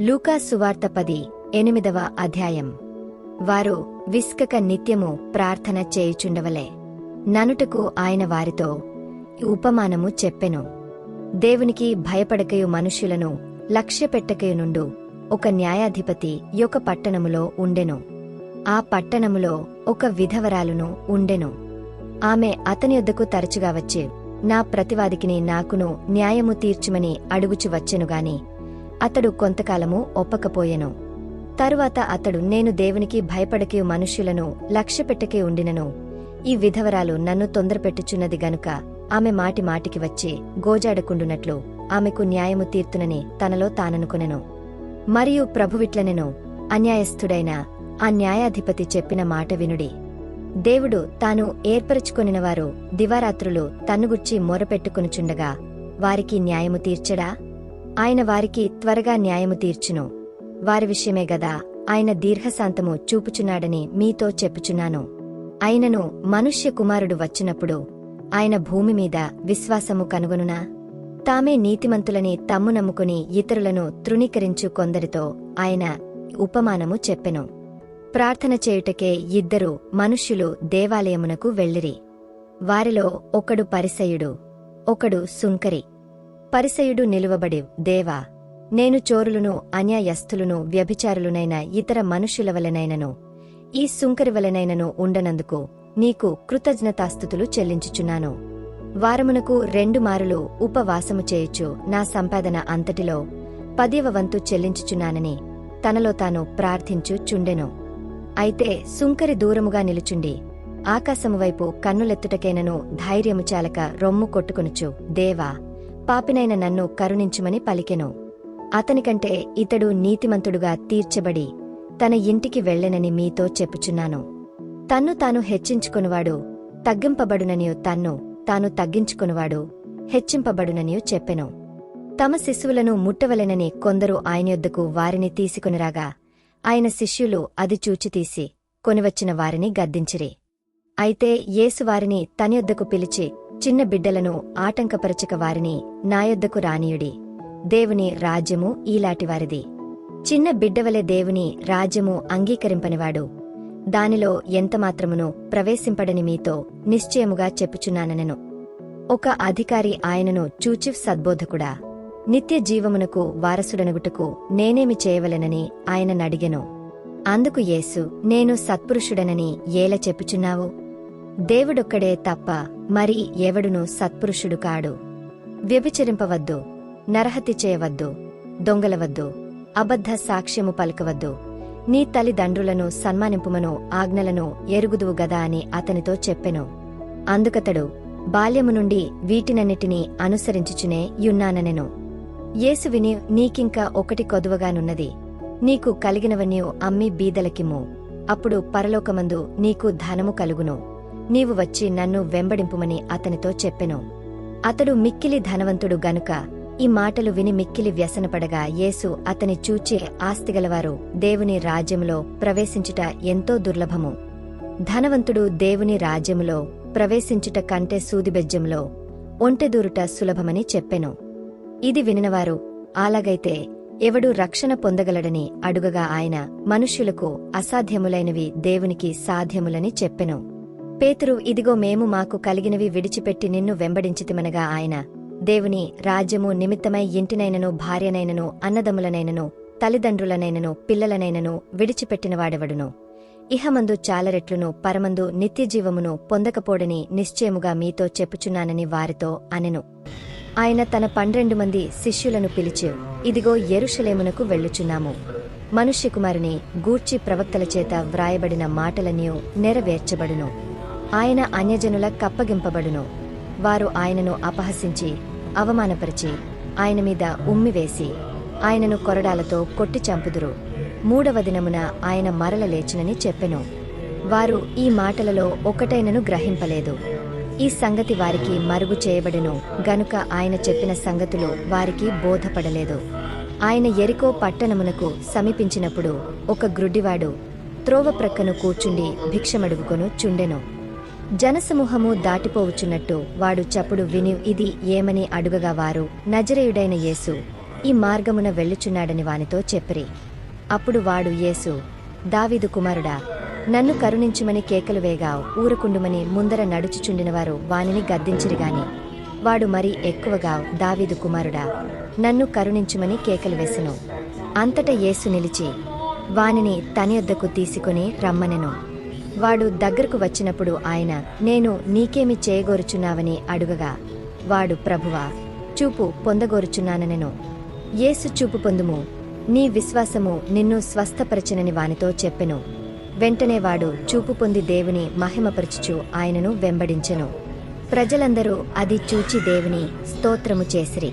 లూకా సువార్త పది ఎనిమిదవ అధ్యాయం. వారు విస్కక నిత్యము ప్రార్థన చేయుచుండవలే. ననుటకు ఆయన వారితో ఉపమానము చెప్పెను. దేవునికి భయపడకయు మనుష్యులను లక్ష్యపెట్టకయు నుండు ఒక న్యాయాధిపతి యొక్క పట్టణములో ఉండెను. ఆ పట్టణములో ఒక విధవరాలును ఉండెను. ఆమె అతని యొద్దకు తరచుగా వచ్చి నా ప్రతివాదికిని నాకును న్యాయము తీర్చుమని అడుగుచు వచ్చెనుగాని అతడు కొంతకాలము ఒప్పకపోయెను. తరువాత అతడు నేను దేవునికి భయపడకే మనుష్యులను లక్ష్యపెట్టకే ఉండినను. ఈ విధవరాలు నన్ను తొందరపెట్టుచున్నది గనుక ఆమె మాటి మాటికి వచ్చి గోజాడకుండునట్లు ఆమెకు న్యాయము తీర్తునని తనలో తాననుకొనెను. మరియు ప్రభువిట్లనెను అన్యాయస్థుడైన ఆ న్యాయాధిపతి చెప్పిన మాట వినుడి. దేవుడు తాను ఏర్పరచుకొనినవారు దివారాత్రులు తన్నుగుచ్చి మొరపెట్టుకునుచుండగా వారికి న్యాయము తీర్చడా? ఆయన వారికి త్వరగా న్యాయము తీర్చును. వారి విషయమే గదా ఆయన దీర్ఘశాంతము చూపుచున్నాడని మీతో చెప్పుచున్నాను. అయినను మనుష్య కుమారుడు వచ్చినప్పుడు ఆయన భూమి మీద విశ్వాసము కనుగొనునా? తామే నీతిమంతులని తమ్ము నమ్ముకుని ఇతరులను తృణీకరించు కొందరితో ఆయన ఉపమానము చెప్పెను. ప్రార్థన చేయుటకే ఇద్దరు మనుష్యులు దేవాలయమునకు వెళ్ళిరి. వారిలో ఒకడు పరిసయుడు ఒకడు సుంకరి. పరిసయుడు నిలువబడి దేవా నేను చోరులను అన్యాయస్థులను వ్యభిచారులునైన ఇతర మనుష్యులవలనైనను ఈ సుంకరివలనైనను ఉండనందుకు నీకు కృతజ్ఞతాస్థుతులు చెల్లించుచున్నాను. వారమునకు రెండు మారులు ఉపవాసము చేయుచు నా సంపాదన అంతటిలో పదివ వంతు చెల్లించుచున్నానని తనలో తాను ప్రార్థించు చుండెను అయితే సుంకరి దూరముగా నిలుచుండి ఆకాశమువైపు కన్నులెత్తుటకైనను ధైర్యము చాలక రొమ్ము కొట్టుకొనుచు దేవా పాపినైన నన్ను కరుణించుమని పలికెను. అతనికంటే ఇతడు నీతిమంతుడుగా తీర్చబడి తన ఇంటికి వెళ్ళెనని మీతో చెప్పుచున్నాను. తన్ను తాను హెచ్చించుకునివాడు తగ్గింపబడుననియు తన్ను తాను తగ్గించుకునివాడు హెచ్చింపబడుననియు చెప్పెను. తమ శిశువులను ముట్టవలెనని కొందరు ఆయన యొద్దకు వారిని తీసుకొనిరాగా ఆయన శిష్యులు అది చూచితీసి కొనివచ్చిన వారిని గద్దించిరి. అయితే యేసు వారిని తనయొద్దకు పిలిచి చిన్న బిడ్డలను ఆటంకపరచక వారిని నాయొద్దకు రానియుడి. దేవుని రాజ్యము ఈలాటివారిది చిన్న బిడ్డవలె దేవుని రాజ్యము అంగీకరింపనివాడు. దానిలో ఎంతమాత్రమును ప్రవేశింపడని మీతో నిశ్చయముగా చెప్పుచున్నానెను ఒక అధికారి ఆయనను చూచి సద్బోధకుడా నిత్య జీవమునకు వారసుడనుగుటకు నేనేమి చేయవలెనని ఆయన నడిగెను. అందుకు యేసు నేను సత్పురుషుడనని ఏల చెప్పుచున్నావు? దేవుడొక్కడే తప్ప మరి ఎవడును సత్పురుషుడు కాడు. వ్యభిచరింపవద్దు నరహతి చేయవద్దు దొంగలవద్దు అబద్ధ సాక్ష్యము పలకవద్దు. నీ తల్లిదండ్రులను సన్మానింపుమను ఆజ్ఞలను ఎరుగుదువు గదా అని అతనితో చెప్పెను. అందుకతడు బాల్యము నుండి వీటినన్నిటినీ అనుసరించుచునే యున్నాననెను. యేసువిని నీకింక నీకింకా ఒకటి కొదువగానున్నది నీకు కలిగినవన్నీ అమ్మి బీదలకిము అప్పుడు పరలోకమందు నీకు ధనము కలుగును. నీవు వచ్చి నన్ను వెంబడింపుమని అతనితో చెప్పెను. అతడు మిక్కిలి ధనవంతుడు గనుక ఈ మాటలు విని మిక్కిలి వ్యసనపడగా యేసు అతని చూచే ఆస్తిగలవారు దేవుని రాజ్యములో ప్రవేశించుట ఎంతో దుర్లభము. ధనవంతుడు దేవుని రాజ్యములో ప్రవేశించుట కంటే సూదిబెజ్యంలో ఒంటెదూరుట సులభమని చెప్పెను. ఇది వినినవారు అలాగైతే ఎవడు రక్షణ పొందగలడని అడుగగా ఆయన మనుష్యులకు అసాధ్యములైనవి దేవునికి సాధ్యములని చెప్పెను. పేతురు ఇదిగో మేము మాకు కలిగినవి విడిచిపెట్టి నిన్ను వెంబడించితిమనగా ఆయన. దేవుని రాజ్యము నిమిత్తమై ఇంటినైనను భార్యనైనను అన్నదమ్ములనైనను తల్లిదండ్రులనైనను పిల్లలనైనను విడిచిపెట్టినవాడెవడును? ఇహమందు చాలరెట్లును పరమందు నిత్యజీవమును పొందకపోడని నిశ్చయముగా మీతో చెప్పుచున్నానని వారితో అనెను. ఆయన తన పన్నెండు మంది శిష్యులను పిలిచి ఇదిగో ఎరుషలేమునకు వెళ్ళుచున్నాము. మనుష్యకుమారుని గూర్చి ప్రవక్తల చేత వ్రాయబడిన మాటలన్నీ నెరవేర్చబడును. ఆయన అన్యజనుల కప్పగింపబడును. వారు ఆయనను అపహసించి అవమానపరిచి ఆయన మీద ఉమ్మివేసి ఆయనను కొరడాలతో కొట్టి చంపుదురు. మూడవ దినమున ఆయన మరల లేచునని చెప్పెను. వారు ఈ మాటలలో ఒకటైనను గ్రహింపలేదు. ఈ సంగతి వారికి మరుగు చేయబడెను. గనుక ఆయన చెప్పిన సంగతులు వారికి బోధపడలేదు. ఆయన ఎరికో పట్టణమునకు సమీపించినప్పుడు ఒక గ్రుడ్డివాడు త్రోవ ప్రక్కను కూర్చుండి భిక్షమడుగుకొను చుండెను. జనసమూహము దాటిపోవుచున్నట్టు వాడు చప్పుడు విని ఇది ఏమని అడుగగా వారు నజరేయుడైన యేసు ఈ మార్గమున వెళ్ళుచున్నాడని వానితో చెప్పిరి. అప్పుడు వాడు యేసు దావీదు కుమారుడా నన్ను కరుణించుమని కేకలు వేగా ఊరకుండుమని ముందర నడుచుచుండినవారు వానిని గద్దించిరిగాని వాడు మరి ఎక్కువగా దావీదు కుమారుడా నన్ను కరుణించుమని కేకలు వేసెను. అంతట యేసు నిలిచి వానిని తన యొద్దకు తీసుకుని రమ్మనెను. వాడు దగ్గరకు వచ్చినప్పుడు ఆయన నేను నీకేమి చేయగోరుచున్నావని అడుగగా వాడు ప్రభువా చూపు పొందగోరుచున్నాననెను. యేసు చూపు పొందుము. నీ విశ్వాసము నిన్ను స్వస్థపరచనని వానితో చెప్పెను. వెంటనే వాడు చూపు పొంది దేవుని మహిమపరచుచు ఆయనను వెంబడించెను. ప్రజలందరూ అది చూచి దేవుని స్తోత్రము చేసిరి.